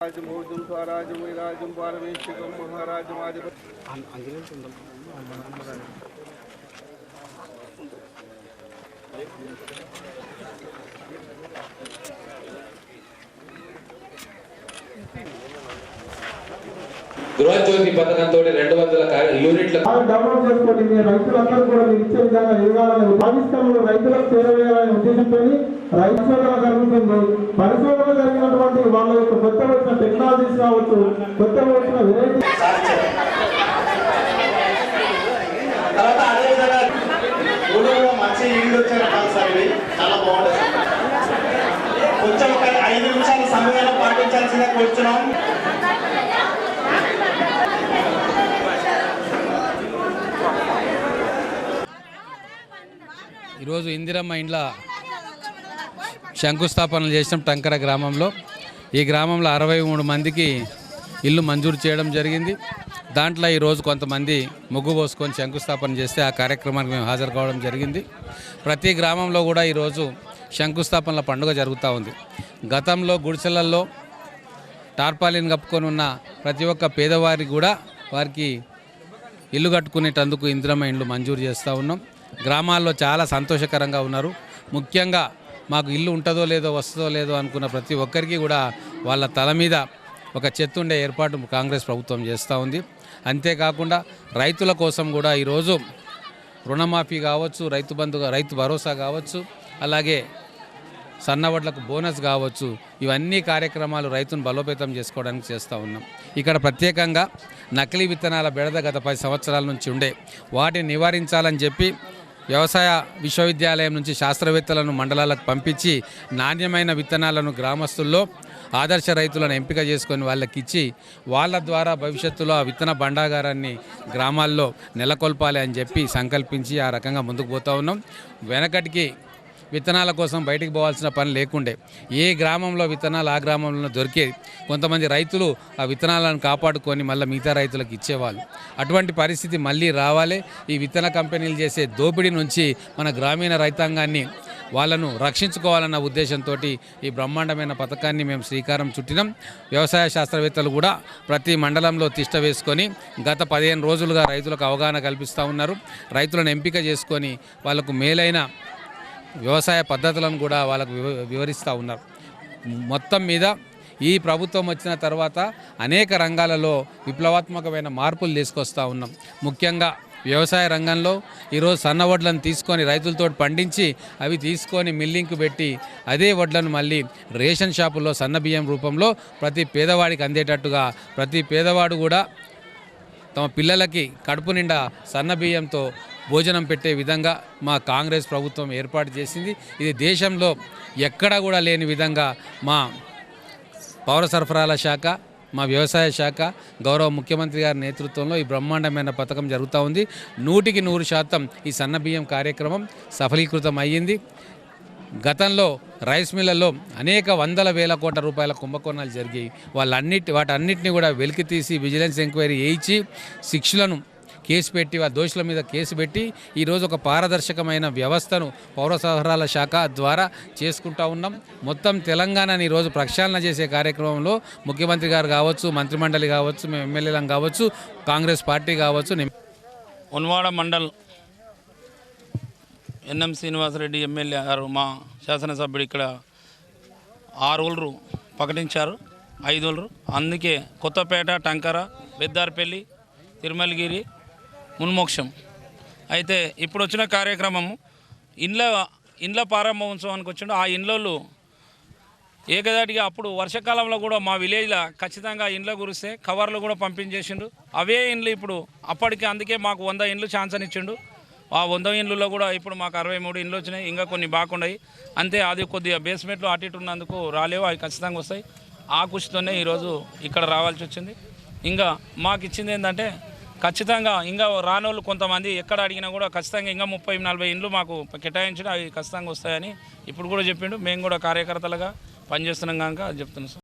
రాజమోజం స్వరాజం వైరాజం పారమేశ్వరం మహారాజమాధిప గృహజ్యోతి పథకంతో రెండు వందల యూనిట్ల డెవలప్ చేసుకోండి రైతులందరూ కూడా మీరు ఇచ్చే విధంగా ఎదగాలని ఆవిష్కరణలు రైతులకు చేరవేయాలనే ఉద్దేశంతో రైతుల జరుగుతుంది. పరిశోధన జరిగినటువంటి వాళ్ళ యొక్క కొత్త వచ్చిన టెక్నాలజీస్ కావచ్చు కొత్త వచ్చిన వెరైటీ మంచి ఈల్డ్ చాలా బాగుంటుంది. కొంచెం ఒక ఐదు నిమిషాల సమయాన్ని పాటించాల్సిందిగా కూర్చున్నాం. ఈరోజు ఇందిరమ్మ ఇండ్ల శంకుస్థాపనలు చేసినాం టంకర గ్రామంలో. ఈ గ్రామంలో అరవై మూడు మందికి ఇల్లు మంజూరు చేయడం జరిగింది. దాంట్లో ఈరోజు కొంతమంది ముగ్గు పోసుకొని శంకుస్థాపన చేస్తే ఆ కార్యక్రమానికి మేము హాజరు కావడం జరిగింది. ప్రతి గ్రామంలో కూడా ఈరోజు శంకుస్థాపనల పండుగ జరుగుతూ ఉంది. గతంలో గుడిసెలల్లో టార్పాలిన్ కప్పుకొని ఉన్న ప్రతి ఒక్క పేదవారికి కూడా వారికి ఇల్లు కట్టుకునేటందుకు ఇందిరమ్మ ఇండ్లు మంజూరు చేస్తూ ఉన్నాం. గ్రామాల్లో చాలా సంతోషకరంగా ఉన్నారు. ముఖ్యంగా మాకు ఇల్లు ఉంటుందో లేదో వస్తుందో లేదో అనుకున్న ప్రతి ఒక్కరికి కూడా వాళ్ళ తల మీద ఒక చెత్తుండే ఏర్పాటు కాంగ్రెస్ ప్రభుత్వం చేస్తూ ఉంది. అంతేకాకుండా రైతుల కోసం కూడా ఈరోజు రుణమాఫీ కావచ్చు రైతు బంధు రైతు భరోసా కావచ్చు అలాగే సన్నవడ్లకు బోనస్ కావచ్చు ఇవన్నీ కార్యక్రమాలు రైతును బలోపేతం చేసుకోవడానికి చేస్తూ ఉన్నాం. ఇక్కడ ప్రత్యేకంగా నకిలీ విత్తనాల బెడద గత పది సంవత్సరాల నుంచి ఉండే. వాటిని నివారించాలని చెప్పి వ్యవసాయ విశ్వవిద్యాలయం నుంచి శాస్త్రవేత్తలను మండలాలకు పంపించి నాణ్యమైన విత్తనాలను గ్రామస్తుల్లో ఆదర్శ రైతులను ఎంపిక చేసుకొని వాళ్ళకి ఇచ్చి వాళ్ళ ద్వారా భవిష్యత్తులో ఆ విత్తన భండాగారాన్ని గ్రామాల్లో నెలకొల్పాలి అని చెప్పి సంకల్పించి ఆ రకంగా ముందుకు పోతూ ఉన్నాం. వెనకటికి విత్తనాల కోసం బయటికి పోవాల్సిన పని లేకుండే. ఏ గ్రామంలో విత్తనాలు ఆ గ్రామంలో దొరికేది? కొంతమంది రైతులు ఆ విత్తనాలను కాపాడుకొని మళ్ళీ మిగతా రైతులకు ఇచ్చేవాళ్ళు. అటువంటి పరిస్థితి మళ్ళీ రావాలి. ఈ విత్తన కంపెనీలు చేసే దోపిడీ నుంచి మన గ్రామీణ రైతాంగాన్ని వాళ్ళను రక్షించుకోవాలన్న ఉద్దేశంతో ఈ బ్రహ్మాండమైన పథకాన్ని మేము శ్రీకారం చుట్టినాం. వ్యవసాయ శాస్త్రవేత్తలు కూడా ప్రతి మండలంలో తిష్ట వేసుకొని గత పదిహేను రోజులుగా రైతులకు అవగాహన కల్పిస్తూ ఉన్నారు. రైతులను ఎంపిక చేసుకొని వాళ్ళకు మేలైన వ్యవసాయ పద్ధతులను కూడా వాళ్ళకు వివ వివరిస్తూ ఉన్నారు. మొత్తం మీద ఈ ప్రభుత్వం వచ్చిన తర్వాత అనేక రంగాలలో విప్లవాత్మకమైన మార్పులు తీసుకొస్తూ ఉన్నాం. ముఖ్యంగా వ్యవసాయ రంగంలో ఈరోజు సన్న వడ్లను తీసుకొని రైతులతో పండించి అవి తీసుకొని మిల్లింగ్కు పెట్టి అదే వడ్లను మళ్ళీ రేషన్ షాపుల్లో సన్న బియ్యం రూపంలో ప్రతి పేదవాడికి అందేటట్టుగా ప్రతి పేదవాడు కూడా తమ పిల్లలకి కడుపు నిండా సన్న బియ్యంతో భోజనం పెట్టే విధంగా మా కాంగ్రెస్ ప్రభుత్వం ఏర్పాటు చేసింది. ఇది దేశంలో ఎక్కడా కూడా లేని విధంగా మా పౌర సరఫరాల శాఖ మా వ్యవసాయ శాఖ గౌరవ ముఖ్యమంత్రి గారి నేతృత్వంలో ఈ బ్రహ్మాండమైన పథకం జరుగుతూ ఉంది. నూటికి నూరు శాతం ఈ సన్న బియ్యం కార్యక్రమం సఫలీకృతం అయ్యింది. గతంలో రైస్ మిల్లలో అనేక వందల వేల కోట్ల రూపాయల కుంభకోణాలు జరిగాయి. వాళ్ళన్నిటి వాటన్నిటిని కూడా వెలికి తీసి విజిలెన్స్ ఎంక్వైరీ వేయించి శిక్షలను కేసు పెట్టి ఆ దోషుల మీద కేసు పెట్టి ఈరోజు ఒక పారదర్శకమైన వ్యవస్థను పౌర సరఫరాల శాఖ ద్వారా చేసుకుంటా ఉన్నాం. మొత్తం తెలంగాణని ఈరోజు ప్రక్షాళన చేసే కార్యక్రమంలో ముఖ్యమంత్రి గారు కావచ్చు మంత్రిమండలి కావచ్చు మేము ఎమ్మెల్యేలం కావచ్చు కాంగ్రెస్ పార్టీ కావచ్చు ఉన్వాడ మండల్ ఎన్ఎం శ్రీనివాసరెడ్డి ఎమ్మెల్యే గారు మా శాసనసభ్యుడు ఇక్కడ ఆరు ఊళ్ళు ప్రకటించారు ఐదు ఊళ్ళు అందుకే కొత్తపేట టంకర బెద్దార్పల్లి తిరుమలగిరి మున్మోక్షం. అయితే ఇప్పుడు వచ్చిన కార్యక్రమము ఇండ్ల ఇండ్ల ప్రారంభోత్సవానికి వచ్చిండు ఆ ఇండ్లలో ఏకదాటిగా అప్పుడు వర్షాకాలంలో కూడా మా విలేజ్లో ఖచ్చితంగా ఇండ్ల కురిస్తే కవర్లు కూడా పంపించేసిండు. అవే ఇండ్లు ఇప్పుడు అప్పటికి అందుకే మాకు వంద ఇండ్లు ఛాన్స్ అని ఇచ్చిండు. ఆ వంద ఇండ్లలో కూడా ఇప్పుడు మాకు అరవై మూడు ఇండ్లు వచ్చినాయి. ఇంకా కొన్ని బాగున్నాయి అంతే అది కొద్దిగా బేస్మెంట్లో అటు ఇటు ఉన్నందుకు రాలేవు. అవి ఖచ్చితంగా వస్తాయి. ఆ కృషితోనే ఈరోజు ఇక్కడ రావాల్సి వచ్చింది ఇంకా మాకు ఇచ్చింది ఏంటంటే ఖచ్చితంగా ఇంకా రానోళ్ళు కొంతమంది ఎక్కడ అడిగినా కూడా ఖచ్చితంగా ఇంకా ముప్పై నలభై ఇండ్లు మాకు కేటాయించడం అవి ఖచ్చితంగా వస్తాయని ఇప్పుడు కూడా చెప్పిండు. మేము కూడా కార్యకర్తలుగా పనిచేస్తున్నాం కనుక చెప్తున్నాం సార్.